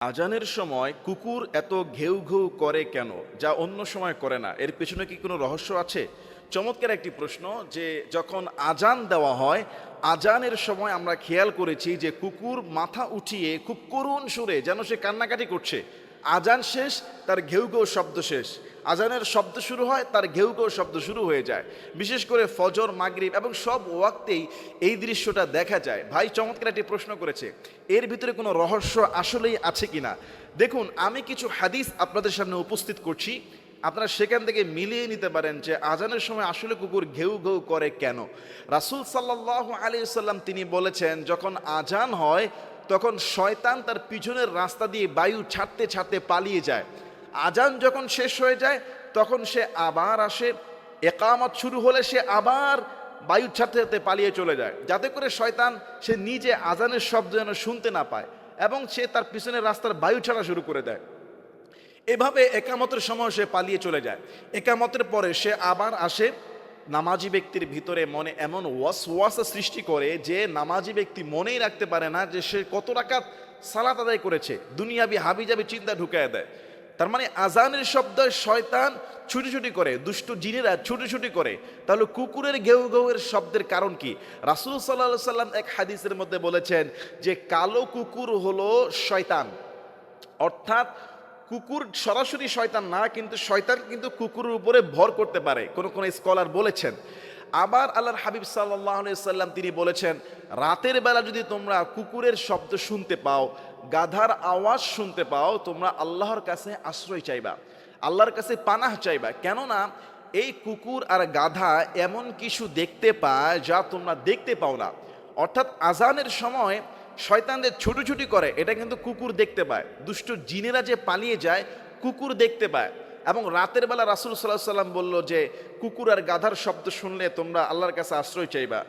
আজানের সময় কুকুর এত ঘেউ ঘেউ করে কেন? যা অন্য সময় করে না। এর পেছনে কি কোনো রহস্য আছে? চমৎকার একটি প্রশ্ন যে যখন আজান দেওয়া হয়, আজানের সময় আমরা খেয়াল করেছি যে কুকুর মাথা উঠিয়ে খুব করুণ সুরে যেন সে কান্নাকাটি করছে। আজান শেষ, তার ঘেউ ঘেউ শব্দ শেষ। আজানের শব্দ শুরু হয়, তার ঘেউ ঘেউ শব্দ শুরু হয়ে যায়। বিশেষ করে ফজর, মাগরিব এবং সব ওয়াক্তেই এই দৃশ্যটা দেখা যায়। ভাই চমৎকার একটি প্রশ্ন করেছে, এর ভিতরে কোনো রহস্য আসলেই আছে কিনা? দেখুন, আমি কিছু হাদিস আপনাদের সামনে উপস্থিত করছি। আপনারা সেখান থেকে মিলিয়ে নিতে পারেন যে আজানের সময় আসলে কুকুর ঘেউ ঘেউ করে কেন? রাসুল সাল্লাহ আলী সাল্লাম তিনি বলেছেন, যখন আজান হয় তখন শয়তান তার পিছনের রাস্তা দিয়ে বায়ু ছাড়তে ছাড়তে পালিয়ে যায়। আজান যখন শেষ হয়ে যায়, তখন সে আবার আসে। একামত শুরু হলে সে আবার বায়ু ছাড়তে ছাড়তে পালিয়ে চলে যায়। যাতে করে শয়তান সে নিজে আজানের শব্দ যেন শুনতে না পায় এবং সে তার পিছনের রাস্তার বায়ু ছাড়া শুরু করে দেয়। এভাবে একামতের সময় সে পালিয়ে চলে যায়। একামতের পরে সে আবার আসে। নামাজি ব্যক্তির ভিতরে মনে এমন ওয়াস ওয়াসা সৃষ্টি করে যে নামাজি ব্যক্তি মনেই রাখতে পারে না যে সে কত রাকাত সালাত আদায় করেছে, দুনিয়াবি হাবিজাবি চিন্তা ঢুকায় দেয়। তার মানে আজানের শব্দ শয়তান ছুটি করে, দুষ্ট জিনেরা ছুটি ছুটি করে। তাহলে কুকুরের ঘেউ ঘেউয়ের শব্দের কারণ কি? রাসুল সাল্লাহ সাল্লাম এক হাদিসের মধ্যে বলেছেন যে কালো কুকুর হলো শয়তান। অর্থাৎ কুকুর সরাসরি শয়তান না, কিন্তু শয়তান কিন্তু কুকুরের উপরে ভর করতে পারে। কোন কোন স্কলার বলেছেন? আবার আল্লাহর হাবিব সাল্লাম তিনি বলেছেন, রাতের বেলা যদি তোমরা কুকুরের শব্দ শুনতে পাও, গাধার আওয়াজ শুনতে পাও, তোমরা আল্লাহর কাছে আশ্রয় চাইবা, আল্লাহর কাছে পানাহ চাইবা। কেননা, এই কুকুর আর গাধা এমন কিছু দেখতে পায় যা তোমরা দেখতে পাও না। অর্থাৎ আজানের সময় শয়তানদের ছুটোছুটি করে, এটা কিন্তু কুকুর দেখতে পায়। দুষ্ট জিনেরা যে পালিয়ে যায়, কুকুর দেখতে পায়। এবং রাতের বেলা রাসুল সাল্লাহ সাল্লাম বলল যে, কুকুর আর গাধার শব্দ শুনলে তোমরা আল্লাহর কাছে আশ্রয় চাইবা।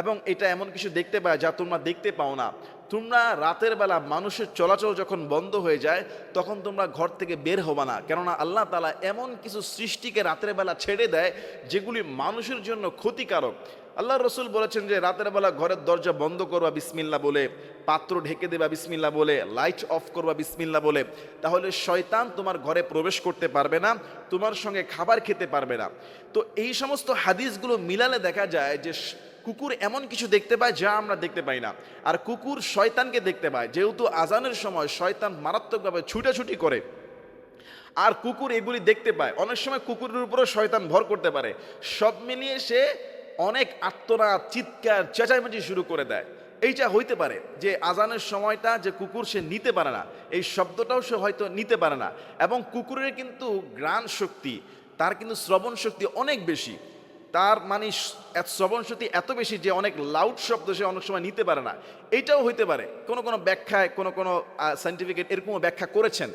এবং এটা এমন কিছু দেখতে পায় যা তোমরা দেখতে পাও না। তোমরা রাতের বেলা মানুষের চলাচল যখন বন্ধ হয়ে যায়, তখন তোমরা ঘর থেকে বের হবা না। কেননা আল্লাহ তালা এমন কিছু সৃষ্টিকে রাতের বেলা ছেড়ে দেয়, যেগুলি মানুষের জন্য ক্ষতিকারক। আল্লাহ রসুল বলেছেন যে, রাতের বেলা ঘরের দরজা বন্ধ করবা বিসমিল্লা বলে, পাত্র ঢেকে দেবা বিসমিল্লা বলে লাইট অফ করবা বিসমিল্লা বলে। তাহলে শয়তান তোমার ঘরে প্রবেশ করতে পারবে না, তোমার সঙ্গে খাবার খেতে পারবে না। তো এই সমস্ত হাদিসগুলো মিলালে দেখা যায় যে কুকুর এমন কিছু দেখতে পায় যা আমরা দেখতে পাই না। আর কুকুর শয়তানকে দেখতে পায়, যেহেতু আজানের সময় শয়তান মারাত্মকভাবে ছুটাছুটি করে। আর কুকুর এগুলি দেখতে পায়, অনেক সময় কুকুরের উপরও শয়তান ভর করতে পারে। সব মিলিয়ে সে অনেক আত্মনাদ চিৎকার, চেঁচামেচি শুরু করে দেয়। এইটা হইতে পারে যে আজানের সময়টা যে কুকুর সে নিতে পারে না, এই শব্দটাও সে হয়তো নিতে পারে না। এবং কুকুরের কিন্তু গ্রাণ শক্তি, তার কিন্তু শ্রবণ শক্তি অনেক বেশি। তার মানে শ্রবণ শক্তি এত বেশি যে অনেক লাউড শব্দ সে অনেক সময় নিতে পারে না। এইটাও হইতে পারে। কোনো কোনো ব্যাখ্যায়, কোনো কোনো সাইন্টিফিক এরকমও ব্যাখ্যা করেছেন।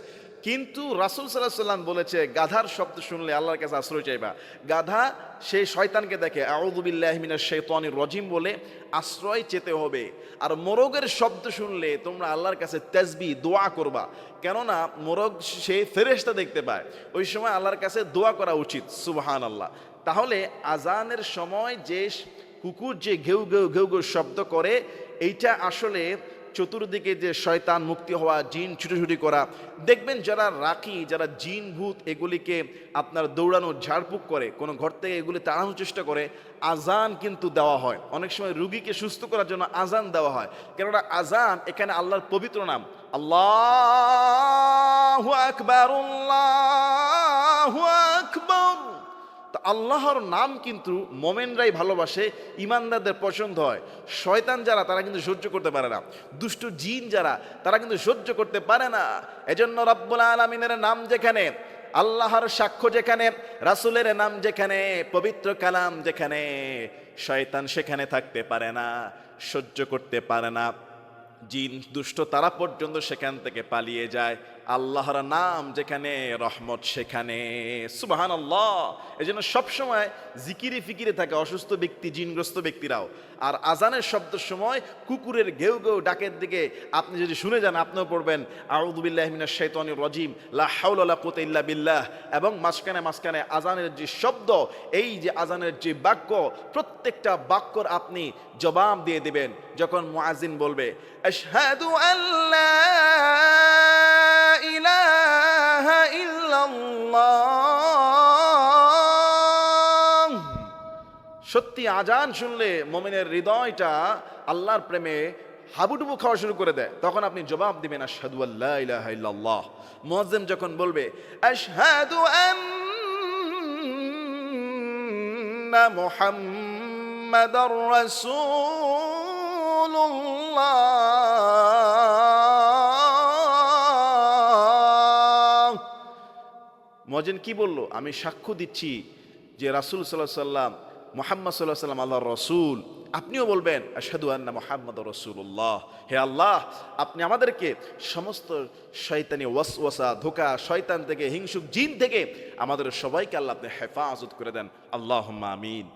কিন্তু রাসুল সাল্লাহ সাল্লাম বলেছে, গাধার শব্দ শুনলে আল্লাহর কাছে আশ্রয় চাইবা। গাধা সেই শয়তানকে দেখে আউদুবিল্লাহমিনা শেতানির রজিম বলে আশ্রয় চেতে হবে। আর মোরগের শব্দ শুনলে তোমরা আল্লাহর কাছে তেজবি দোয়া করবা। কেননা মোরগ সে ফেরেস্তা দেখতে পায়। ওই সময় আল্লাহর কাছে দোয়া করা উচিত সুবাহান আল্লাহ তাহলে আজানের সময় যে কুকুর যে ঘেউ ঘেউ ঘেউ ঘেউ শব্দ করে, এইটা আসলে চতুর্দিকে যে শয়তান মুক্তি হওয়া, জিন ছুটোছুটি করা। দেখবেন যারা রাখি, যারা জিন ভূত, এগুলিকে আপনার দৌড়ানো ঝাড়ফুঁক করে, কোনো ঘর থেকে এগুলি তাড়ানোর চেষ্টা করে, আজান কিন্তু দেওয়া হয়। অনেক সময় রুগীকে সুস্থ করার জন্য আজান দেওয়া হয়। কেননা আজান এখানে আল্লাহর পবিত্র নাম। আল্লাহ আকবর আল্লাহর নাম কিন্তু মোমেনরাই ভালোবাসে, ইমানদারদের পছন্দ হয়। শয়তান যারা, তারা কিন্তু সহ্য করতে পারে না। দুষ্ট জিন যারা, তারা কিন্তু সহ্য করতে পারে না। এজন্য রব্বুল আলমিনের নাম যেখানে, আল্লাহর সাক্ষ্য যেখানে, রাসুলের নাম যেখানে, পবিত্র কালাম যেখানে, শয়তান সেখানে থাকতে পারে না, সহ্য করতে পারে না। জিন, দুষ্ট তারা পর্যন্ত সেখান থেকে পালিয়ে যায়। আল্লাহর নাম যেখানে, রহমত সেখানে। সুবাহান আল্লাহ এই জন্য সবসময় জিকিরে ফিকিরে থাকে অসুস্থ ব্যক্তি, জিনগ্রস্ত ব্যক্তিরাও। আর আজানের শব্দ সময় কুকুরের ঘেউ ঘেউ ডাকের দিকে আপনি যদি শুনে যান, আপনিও পড়বেন আউদুবিল্লাহ মিনা শৈতানি রজিম, লা হাউলা কোতে বিল্লাহ। এবং মাঝখানে মাঝখানে আজানের যে শব্দ, এই যে আজানের যে বাক্য, প্রত্যেকটা বাক্যর আপনি জবাব দিয়ে দেবেন। যখন মুআজিন বলবে আল্লাহ সত্যি আজান শুনলে মোমেনের হৃদয়টা আল্লাহর প্রেমে হাবুডুবু খাওয়া শুরু করে দেয়। তখন আপনি জবাব দিবেন, আশহাদু আল্লাহ ইলাহা ইল্লাল্লাহ। যখন বলবে, আশহাদু আন্না মুহাম্মাদার কি বলল? আমি সাক্ষ্য দিচ্ছি যে রাসূল সাল্লাহ সাল্লাম মোহাম্মদ সাল্লাহ সাল্লাম আল্লাহর রসুল। আপনিও বলবেন আসাদু আন্না মোহাম্মদ রসুল্লাহ হে আল্লাহ, আপনি আমাদেরকে সমস্ত শয়তানি ওয়াস ওয়াসা ধোকা, শয়তান থেকে, হিংসুক জিন থেকে আমাদের সবাইকে আল্লাহ আপনি হেফাজত করে দেন। আল্লাহ আমিন।